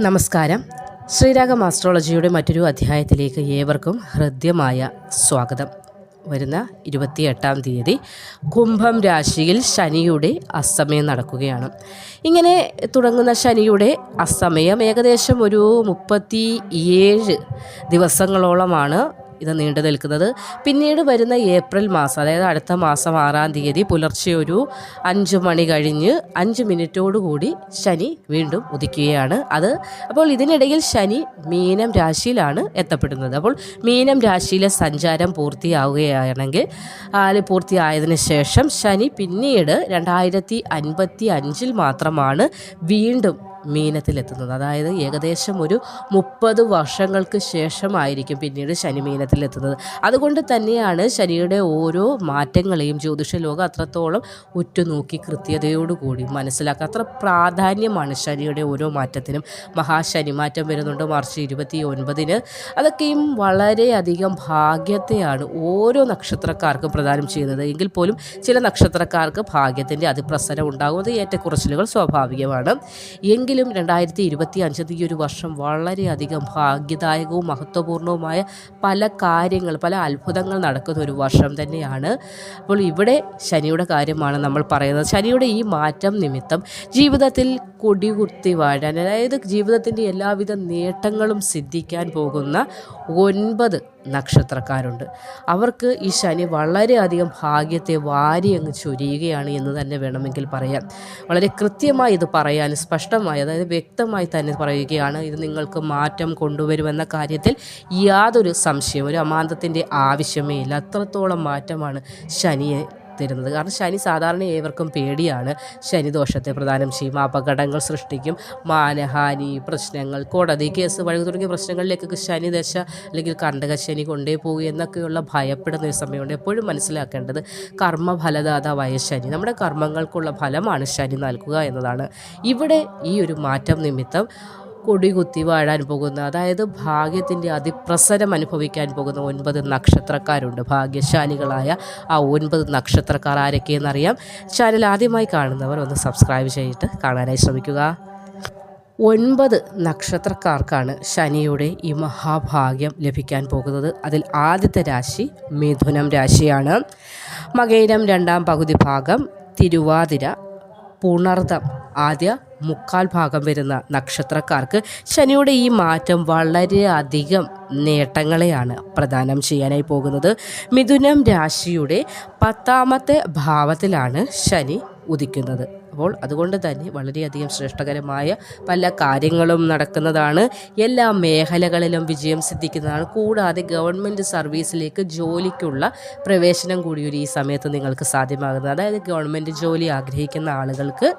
നമസ്കാരം. ശ്രീരാഗം ആസ്ട്രോളജിയുടെ മറ്റൊരു അധ്യായത്തിലേക്ക് ഏവർക്കും ഹൃദ്യമായ സ്വാഗതം. വരുന്ന ഇരുപത്തിയെട്ടാം തീയതി കുംഭം രാശിയിൽ ശനിയുടെ അസമയം നടക്കുകയാണ്. ഇങ്ങനെ തുടങ്ങുന്ന ശനിയുടെ അസമയം ഏകദേശം ഒരു മുപ്പത്തി ഏഴ് ദിവസങ്ങളോളമാണ് ഇത് നീണ്ടു നിൽക്കുന്നത്. പിന്നീട് വരുന്ന ഏപ്രിൽ മാസം അതായത് അടുത്ത മാസം ആറാം തീയതി പുലർച്ചെ ഒരു അഞ്ച് മണി കഴിഞ്ഞ് അഞ്ച് മിനിറ്റോടുകൂടി ശനി വീണ്ടും ഉദിക്കുകയാണ് അത്. അപ്പോൾ ഇതിനിടയിൽ ശനി മീനം രാശിയിലാണ് എത്തപ്പെടുന്നത്. അപ്പോൾ മീനം രാശിയിലെ സഞ്ചാരം പൂർത്തിയാവുകയാണെങ്കിൽ പൂർത്തിയായതിനു ശേഷം ശനി പിന്നീട് രണ്ടായിരത്തി അൻപത്തി അഞ്ചിൽ മാത്രമാണ് വീണ്ടും മീനത്തിലെത്തുന്നത്. അതായത് ഏകദേശം ഒരു മുപ്പത് വർഷങ്ങൾക്ക് ശേഷമായിരിക്കും പിന്നീട് ശനി മീനത്തിലെത്തുന്നത്. അതുകൊണ്ട് തന്നെയാണ് ശനിയുടെ ഓരോ മാറ്റങ്ങളെയും ജ്യോതിഷ ലോകം അത്രത്തോളം ഉറ്റുനോക്കി കൃത്യതയോടുകൂടി മനസ്സിലാക്കുക. അത്ര പ്രാധാന്യമാണ് ശനിയുടെ ഓരോ മാറ്റത്തിനും. മഹാശനി മാറ്റം വരുന്നുണ്ട് മാർച്ച് ഇരുപത്തി ഒൻപതിന് അതൊക്കെയും വളരെയധികം ഭാഗ്യത്തെയാണ് ഓരോ നക്ഷത്രക്കാർക്കും പ്രദാനം ചെയ്യുന്നത്. എങ്കിൽ പോലും ചില നക്ഷത്രക്കാർക്ക് ഭാഗ്യത്തിന്റെ അതിപ്രസരം ഉണ്ടാകുന്നത് ഏറ്റക്കുറച്ചിലുകൾ സ്വാഭാവികമാണ്. എങ്കിലും രണ്ടായിരത്തി ഇരുപത്തി അഞ്ച് ഈ ഒരു വർഷം വളരെയധികം ഭാഗ്യദായകവും മഹത്വപൂർണവുമായ പല കാര്യങ്ങൾ പല അത്ഭുതങ്ങൾ നടക്കുന്ന ഒരു വർഷം തന്നെയാണ്. അപ്പോൾ ഇവിടെ ശനിയുടെ കാര്യമാണ് നമ്മൾ പറയുന്നത്. ശനിയുടെ ഈ മാറ്റം നിമിത്തം ജീവിതത്തിൽ കൊടികുത്തി വാഴാൻ അതായത് ജീവിതത്തിന്റെ എല്ലാവിധ നേട്ടങ്ങളും സിദ്ധിക്കാൻ പോകുന്ന ഒൻപത് നക്ഷത്രക്കാരുണ്ട്. അവർക്ക് ഈ ശനി വളരെയധികം ഭാഗ്യത്തെ വാരി അങ്ങ് ചൊരിയുകയാണ് എന്ന് തന്നെ വേണമെങ്കിൽ പറയാം. വളരെ കൃത്യമായി ഇത് പറയാൻ സ്പഷ്ടമായി അതായത് വ്യക്തമായി തന്നെ പറയുകയാണ് ഇത് നിങ്ങൾക്ക് മാറ്റം കൊണ്ടുവരുമെന്ന കാര്യത്തിൽ യാതൊരു സംശയം ഒരു അമാന്തത്തിന്റെ ആവശ്യമേ ഇല്ല. അത്രത്തോളം മാറ്റമാണ് ശനിയെ തരുന്നത്. കാരണം ശനി സാധാരണ ഏവർക്കും പേടിയാണ്. ശനിദോഷത്തെ പ്രദാനം ചെയ്യും. അപകടങ്ങൾ സൃഷ്ടിക്കും. മാനഹാനി പ്രശ്നങ്ങൾ കോടതി കേസ് വഴി തുടങ്ങിയ പ്രശ്നങ്ങളിലേക്കൊക്കെ ശനി ദശ അല്ലെങ്കിൽ കണ്ടക ശനി കൊണ്ടേ പോകും എന്നൊക്കെയുള്ള ഭയപ്പെടുന്ന ഒരു സമയമുണ്ട് എപ്പോഴും മനസ്സിലാക്കേണ്ടത്. കർമ്മഫലദാതാവായ ശനി. നമ്മുടെ കർമ്മങ്ങൾക്കുള്ള ഫലമാണ് ശനി നൽകുക എന്നതാണ്. ഇവിടെ ഈ ഒരു മാറ്റം നിമിത്തം കൊടി കുത്തി വാഴാൻ പോകുന്ന അതായത് ഭാഗ്യത്തിന്റെ അതിപ്രസരം അനുഭവിക്കാൻ പോകുന്ന ഒൻപത് നക്ഷത്രക്കാരുണ്ട്. ഭാഗ്യശാലികളായ ആ ഒൻപത് നക്ഷത്രക്കാർ ആരൊക്കെയെന്നറിയാം? ചാനൽ ആദ്യമായി കാണുന്നവർ ഒന്ന് സബ്സ്ക്രൈബ് ചെയ്തിട്ട് കാണാനായി ശ്രമിക്കുക. ഒൻപത് നക്ഷത്രക്കാർക്കാണ് ശനിയുടെ ഈ മഹാഭാഗ്യം ലഭിക്കാൻ പോകുന്നത്. അതിൽ ആദ്യത്തെ രാശി മിഥുനം രാശിയാണ്. മകയിരം രണ്ടാം പകുതി ഭാഗം തിരുവാതിര പുണർദം ആദ്യ മുക്കാൽ ഭാഗം വരുന്ന നക്ഷത്രക്കാർക്ക് ശനിയുടെ ഈ മാറ്റം വളരെയധികം നേട്ടങ്ങളെയാണ് പ്രദാനം ചെയ്യാനായി പോകുന്നത്. മിഥുനം രാശിയുടെ പത്താമത്തെ ഭാവത്തിലാണ് ശനി ഉദിക്കുന്നത്. അപ്പോൾ അതുകൊണ്ട് തന്നെ വളരെയധികം ശ്രേഷ്ഠകരമായ പല കാര്യങ്ങളും നടക്കുന്നതാണ്. എല്ലാ മേഖലകളിലും വിജയം സിദ്ധിക്കുന്നതാണ്. കൂടാതെ ഗവൺമെന്റ് സർവീസിലേക്ക് ജോലിക്കുള്ള പ്രവേശനം കൂടി ഒരു ഈ സമയത്ത് നിങ്ങൾക്ക് സാധ്യമാകുന്നത്. അതായത് ഗവൺമെന്റ് ജോലി ആഗ്രഹിക്കുന്ന ആളുകൾക്ക്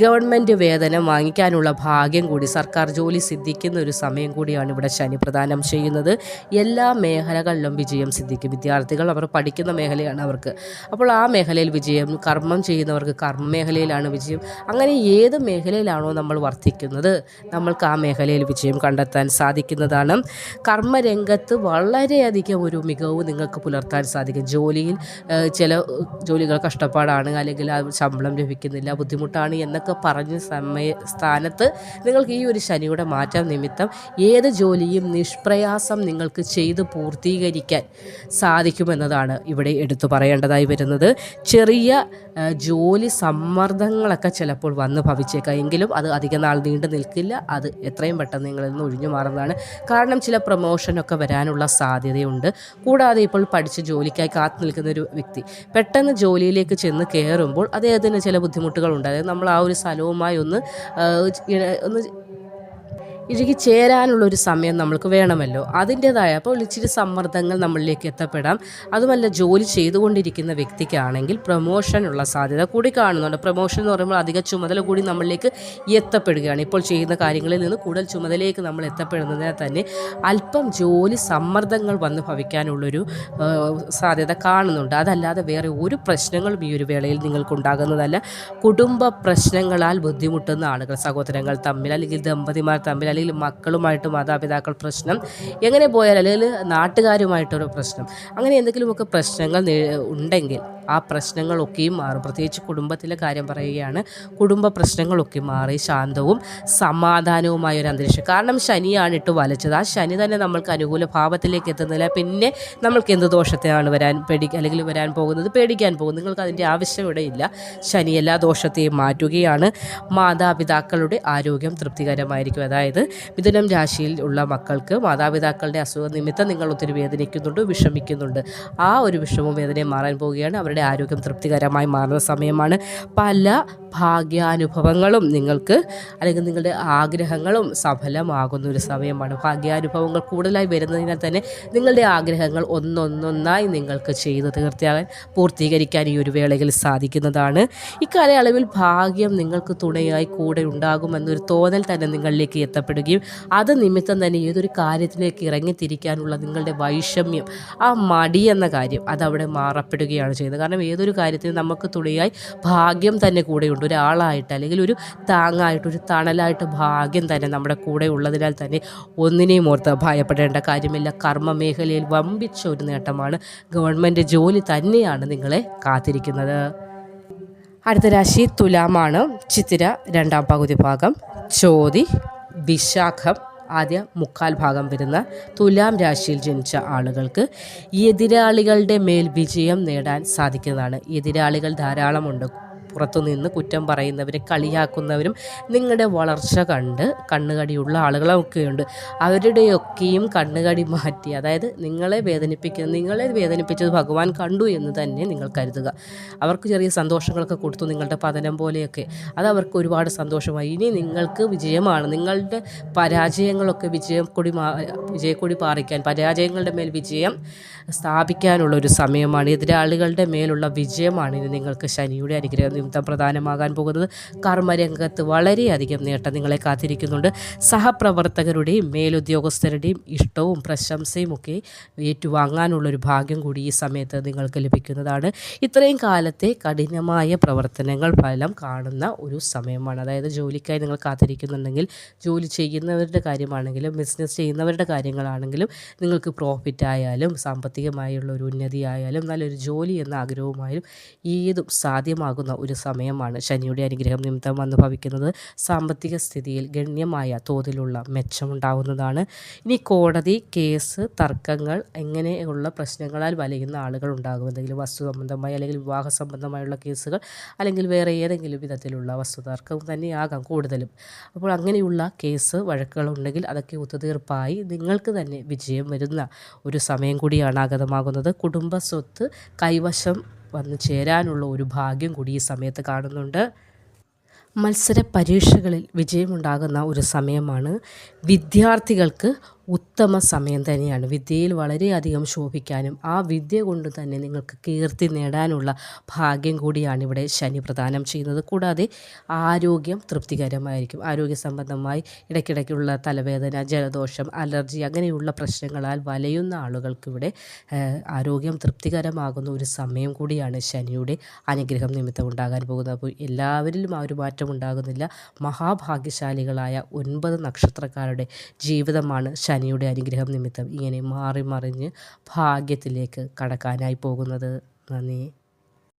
ഗവൺമെന്റ് വേതനം വാങ്ങിക്കാനുള്ള ഭാഗ്യം കൂടി സർക്കാർ ജോലി സിദ്ധിക്കുന്ന ഒരു സമയം കൂടിയാണ് ഇവിടെ ശനി പ്രദാനം ചെയ്യുന്നത്. എല്ലാ മേഖലകളിലും വിജയം സിദ്ധിക്കും. വിദ്യാർത്ഥികൾ അവർ പഠിക്കുന്ന മേഖലയാണ് അവർക്ക്. അപ്പോൾ ആ മേഖലയിൽ വിജയം കർമ്മം ചെയ്യുന്നവർക്ക് കർമ്മ മേഖലയിലാണ് വിജയം? അങ്ങനെ ഏത് മേഖലയിലാണോ നമ്മൾ വർദ്ധിക്കുന്നത് നമ്മൾക്ക് ആ മേഖലയിൽ വിജയം കണ്ടെത്താൻ സാധിക്കുന്നതാണ്. കർമ്മരംഗത്ത് വളരെയധികം ഒരു മികവ് നിങ്ങൾക്ക് പുലർത്താൻ സാധിക്കും. ജോലിയിൽ ചില ജോലികൾ കഷ്ടപ്പാടാണ് അല്ലെങ്കിൽ ആ ശമ്പളം ലഭിക്കുന്നില്ല ബുദ്ധിമുട്ടാണ് എന്നൊക്കെ പറഞ്ഞ സമയ സ്ഥാനത്ത് നിങ്ങൾക്ക് ഈ ഒരു ശനിയുടെ മാറ്റം നിമിത്തം ഏത് ജോലിയും നിഷ്പ്രയാസം നിങ്ങൾക്ക് ചെയ്ത് പൂർത്തീകരിക്കാൻ സാധിക്കുമെന്നതാണ് ഇവിടെ എടുത്തു പറയേണ്ടതായി വരുന്നത്. ചെറിയ ജോലി ജോലി സമ്മർദ്ദങ്ങളൊക്കെ ചിലപ്പോൾ വന്ന് ഭവിച്ചേക്കാം. എങ്കിലും അത് അധിക നാൾ നീണ്ടു നിൽക്കില്ല. അത് എത്രയും പെട്ടെന്ന് നിങ്ങളിൽ നിന്ന് ഒഴിഞ്ഞു മാറുന്നതാണ്. കാരണം ചില പ്രൊമോഷനൊക്കെ വരാനുള്ള സാധ്യതയുണ്ട്. കൂടാതെ ഇപ്പോൾ പഠിച്ച് ജോലിക്കായി കാത്തു നിൽക്കുന്ന ഒരു വ്യക്തി പെട്ടെന്ന് ജോലിയിലേക്ക് ചെന്ന് കയറുമ്പോൾ അദ്ദേഹത്തിന് ചില ബുദ്ധിമുട്ടുകളുണ്ട്. അതായത് നമ്മൾ ആ ഒരു സ്ഥലവുമായി ഒന്ന് ഒന്ന് ഇഴുകി ചേരാനുള്ളൊരു സമയം നമ്മൾക്ക് വേണമല്ലോ. അതിന്റേതായ അപ്പോൾ ഇച്ചിരി സമ്മർദ്ദങ്ങൾ നമ്മളിലേക്ക് എത്തപ്പെടാം. അതുമല്ല ജോലി ചെയ്തുകൊണ്ടിരിക്കുന്ന വ്യക്തിക്കാണെങ്കിൽ പ്രൊമോഷനുള്ള സാധ്യത കൂടി കാണുന്നുണ്ട്. പ്രൊമോഷൻ എന്ന് പറയുമ്പോൾ അധിക ചുമതല കൂടി നമ്മളിലേക്ക് എത്തപ്പെടുകയാണ്. ഇപ്പോൾ ചെയ്യുന്ന കാര്യങ്ങളിൽ നിന്ന് കൂടുതൽ ചുമതലയിലേക്ക് നമ്മൾ എത്തപ്പെടുന്നതിനാൽ തന്നെ അല്പം ജോലി സമ്മർദ്ദങ്ങൾ വന്ന് ഭവിക്കാനുള്ളൊരു സാധ്യത കാണുന്നുണ്ട്. അതല്ലാതെ വേറെ ഒരു പ്രശ്നങ്ങളും ഈ ഒരു വേളയിൽ നിങ്ങൾക്കുണ്ടാകുന്നതല്ല. കുടുംബ പ്രശ്നങ്ങളാൽ ബുദ്ധിമുട്ടുന്ന ആളുകൾ സഹോദരങ്ങൾ തമ്മിൽ അല്ലെങ്കിൽ ദമ്പതിമാർ തമ്മിൽ അല്ലെങ്കിൽ മക്കളുമായിട്ട് മാതാപിതാക്കൾ പ്രശ്നം. എങ്ങനെ പോയാൽ അല്ലെങ്കിൽ നാട്ടുകാരുമായിട്ടൊരു പ്രശ്നം. അങ്ങനെ എന്തെങ്കിലുമൊക്കെ പ്രശ്നങ്ങൾ ഉണ്ടെങ്കിൽ ആ പ്രശ്നങ്ങളൊക്കെയും മാറും. പ്രത്യേകിച്ച് കുടുംബത്തിലെ കാര്യം പറയുകയാണ് കുടുംബ പ്രശ്നങ്ങളൊക്കെ മാറി ശാന്തവും സമാധാനവുമായ ഒരു അന്തരീക്ഷം. കാരണം ശനിയാണ് ഇട്ട് വലച്ചത്. ആ ശനി തന്നെ നമ്മൾക്ക് അനുകൂല ഭാവത്തിലേക്ക് എത്തുന്നില്ല. പിന്നെ നമ്മൾക്ക് എന്ത് ദോഷത്തെയാണ് വരാൻ പേടി അല്ലെങ്കിൽ വരാൻ പോകുന്നത്? പേടിക്കാൻ പോകും. നിങ്ങൾക്ക് അതിന്റെ ആവശ്യം ഇല്ല ശനി എല്ലാ ദോഷത്തെയും മാറ്റുകയാണ്. മാതാപിതാക്കളുടെ ആരോഗ്യം തൃപ്തികരമായിരിക്കും. അതായത് മിഥുനം രാശിയിൽ ഉള്ള മക്കൾക്ക് മാതാപിതാക്കളുടെ അസുഖ നിമിത്തം നിങ്ങൾ ഒത്തിരി വേദനിക്കുന്നുണ്ട് വിഷമിക്കുന്നുണ്ട്. ആ ഒരു വിഷമവും വേദനയും മാറാൻ പോവുകയാണ്. അവരുടെ ആരോഗ്യം തൃപ്തികരമായി മാറുന്ന സമയമാണ്. പല ഭാഗ്യാനുഭവങ്ങളും നിങ്ങൾക്ക് അല്ലെങ്കിൽ നിങ്ങളുടെ ആഗ്രഹങ്ങളും സഫലമാകുന്ന ഒരു സമയമാണ്. ഭാഗ്യാനുഭവങ്ങൾ കൂടുതലായി വരുന്നതിനാൽ തന്നെ നിങ്ങളുടെ ആഗ്രഹങ്ങൾ ഒന്നൊന്നൊന്നായി നിങ്ങൾക്ക് ചെയ്ത് തീർത്തിയാകാൻ പൂർത്തീകരിക്കാൻ ഈ ഒരു വേളയിൽ സാധിക്കുന്നതാണ്. ഇക്കാലയളവിൽ ഭാഗ്യം നിങ്ങൾക്ക് തുണയായി കൂടെ ഉണ്ടാകുമെന്നൊരു തോന്നൽ തന്നെ നിങ്ങളിലേക്ക് എത്തപ്പെടുകയും അത് നിമിത്തം തന്നെ ഏതൊരു കാര്യത്തിലേക്ക് ഇറങ്ങിത്തിരിക്കാനുള്ള നിങ്ങളുടെ വൈഷമ്യം ആ മടി എന്ന കാര്യം അതവിടെ മാറപ്പെടുകയാണ് ചെയ്യുന്നത്. കാരണം ഏതൊരു കാര്യത്തിനും നമുക്ക് തുണയായി ഭാഗ്യം തന്നെ കൂടെയുണ്ട്. ഒരാളായിട്ട് അല്ലെങ്കിൽ ഒരു താങ്ങായിട്ട് ഒരു തണലായിട്ട് ഭാഗ്യം തന്നെ നമ്മുടെ കൂടെ ഉള്ളതിനാൽ തന്നെ ഒന്നിനെയും ഓർത്ത് ഭയപ്പെടേണ്ട കാര്യമില്ല. കർമ്മ മേഖലയിൽ വമ്പിച്ച ഒരു നേട്ടമാണ് ഗവൺമെന്റ് ജോലി തന്നെയാണ് നിങ്ങളെ കാത്തിരിക്കുന്നത്. അടുത്ത രാശി തുലാമാണ്. ചിത്തിര രണ്ടാം പകുതി ഭാഗം. ചോതി വിശാഖം ആദ്യ മുക്കാൽ ഭാഗം വരുന്ന തുലാം രാശിയിൽ ജനിച്ച ആളുകൾക്ക് എതിരാളികളുടെ മേൽ വിജയം നേടാൻ സാധിക്കുന്നതാണ്. എതിരാളികൾ ധാരാളമുണ്ട്. പുറത്തുനിന്ന് കുറ്റം പറയുന്നവരും കളിയാക്കുന്നവരും നിങ്ങളുടെ വളർച്ച കണ്ട് കണ്ണുകടിയുള്ള ആളുകളൊക്കെയുണ്ട്. അവരുടെയൊക്കെയും കണ്ണുകടി മാറ്റി അതായത് നിങ്ങളെ വേദനിപ്പിക്കുന്ന നിങ്ങളെ വേദനിപ്പിച്ചത് ഭഗവാൻ കണ്ടു എന്ന് തന്നെ നിങ്ങൾ കരുതുക. അവർക്ക് ചെറിയ സന്തോഷങ്ങളൊക്കെ കൊടുത്തു നിങ്ങളുടെ പതനം പോലെയൊക്കെ. അത് അവർക്ക് ഒരുപാട് സന്തോഷമായി. ഇനി നിങ്ങൾക്ക് വിജയമാണ്. നിങ്ങളുടെ പരാജയങ്ങളൊക്കെ വിജയം കൊടി വിജയക്കൊടി പാറിക്കാൻ പരാജയങ്ങളുടെ മേൽ വിജയം സ്ഥാപിക്കാനുള്ള ഒരു സമയമാണ്. എതിരാളികളുടെ മേലുള്ള വിജയമാണ് ഇനി നിങ്ങൾക്ക് ശനിയുടെ അനുഗ്രഹം നിമിത്തം പ്രധാനമാകാൻ പോകുന്നത്. കർമ്മരംഗത്ത് വളരെയധികം നേട്ടം നിങ്ങളെ കാത്തിരിക്കുന്നുണ്ട്. സഹപ്രവർത്തകരുടെയും മേലുദ്യോഗസ്ഥരുടെയും ഇഷ്ടവും പ്രശംസയും ഒക്കെ ഏറ്റുവാങ്ങാനുള്ളൊരു ഭാഗ്യം കൂടി ഈ സമയത്ത് നിങ്ങൾക്ക് ലഭിക്കുന്നതാണ്. ഇത്രയും കാലത്തെ കഠിനമായ പ്രവർത്തനങ്ങൾ ഫലം കാണുന്ന ഒരു സമയമാണ്. അതായത് ജോലിക്കായി നിങ്ങൾ കാത്തിരിക്കുന്നുണ്ടെങ്കിൽ ജോലി ചെയ്യുന്നവരുടെ കാര്യമാണെങ്കിലും ബിസിനസ് ചെയ്യുന്നവരുടെ കാര്യങ്ങളാണെങ്കിലും നിങ്ങൾക്ക് പ്രോഫിറ്റ് ആയാലും സാമ്പത്തികമായുള്ള ഒരു ഉന്നതി ആയാലും നല്ലൊരു ജോലി എന്ന ആഗ്രഹവുമായാലും ഏതും സാധ്യമാകുന്ന ഒരു സമയമാണ് ശനിയുടെ അനുഗ്രഹം നിമിത്തം വന്നു ഭവിക്കുന്നത്. സാമ്പത്തിക സ്ഥിതിയിൽ ഗണ്യമായ തോതിലുള്ള മെച്ചമുണ്ടാകുന്നതാണ് ഇനി കോടതി കേസ് തർക്കങ്ങൾ എങ്ങനെയുള്ള പ്രശ്നങ്ങളാൽ വലയുന്ന ആളുകൾ ഉണ്ടാകും. എന്തെങ്കിലും വസ്തു സംബന്ധമായി അല്ലെങ്കിൽ വിവാഹ സംബന്ധമായുള്ള കേസുകൾ അല്ലെങ്കിൽ വേറെ ഏതെങ്കിലും വിധത്തിലുള്ള വസ്തു തർക്കം തന്നെയാകാം കൂടുതലും. അപ്പോൾ അങ്ങനെയുള്ള കേസ് വഴക്കുകളുണ്ടെങ്കിൽ അതൊക്കെ ഒത്തുതീർപ്പായി നിങ്ങൾക്ക് തന്നെ വിജയം വരുന്ന ഒരു സമയം കൂടിയാണ് ആഗതമാകുന്നത്. കുടുംബ സ്വത്ത് കൈവശം വന്നു ചേരാനുള്ള ഒരു ഭാഗ്യം കൂടി ഈ സമയത്ത് കാണുന്നുണ്ട്. മത്സര പരീക്ഷകളിൽ വിജയമുണ്ടാകുന്ന ഒരു സമയമാണ് വിദ്യാർത്ഥികൾക്ക് ഉത്തമ സമയം തന്നെയാണ്. വിദ്യയിൽ വളരെയധികം ശോഭിക്കാനും ആ വിദ്യ കൊണ്ട് തന്നെ നിങ്ങൾക്ക് കീർത്തി നേടാനുള്ള ഭാഗ്യം കൂടിയാണ് ഇവിടെ ശനി പ്രദാനം ചെയ്യുന്നത്. കൂടാതെ ആരോഗ്യം തൃപ്തികരമായിരിക്കും. ആരോഗ്യ സംബന്ധമായി ഇടയ്ക്കിടയ്ക്കുള്ള തലവേദന ജലദോഷം അലർജി അങ്ങനെയുള്ള പ്രശ്നങ്ങളാൽ വലയുന്ന ആളുകൾക്ക് ഇവിടെ ആരോഗ്യം തൃപ്തികരമാകുന്ന ഒരു സമയം കൂടിയാണ് ശനിയുടെ അനുഗ്രഹം നിമിത്തം ഉണ്ടാകാൻ പോകുന്നത്. അപ്പോൾ എല്ലാവരിലും ആ ഒരു മാറ്റം ഉണ്ടാകുന്നില്ല. മഹാഭാഗ്യശാലികളായ ഒൻപത് നക്ഷത്രക്കാരുടെ ജീവിതമാണ് ശനി ശനിയുടെ അനുഗ്രഹം നിമിത്തം ഇങ്ങനെ മാറി മറിഞ്ഞ് ഭാഗ്യത്തിലേക്ക് കടക്കാനായി പോകുന്നത്. നന്ദി.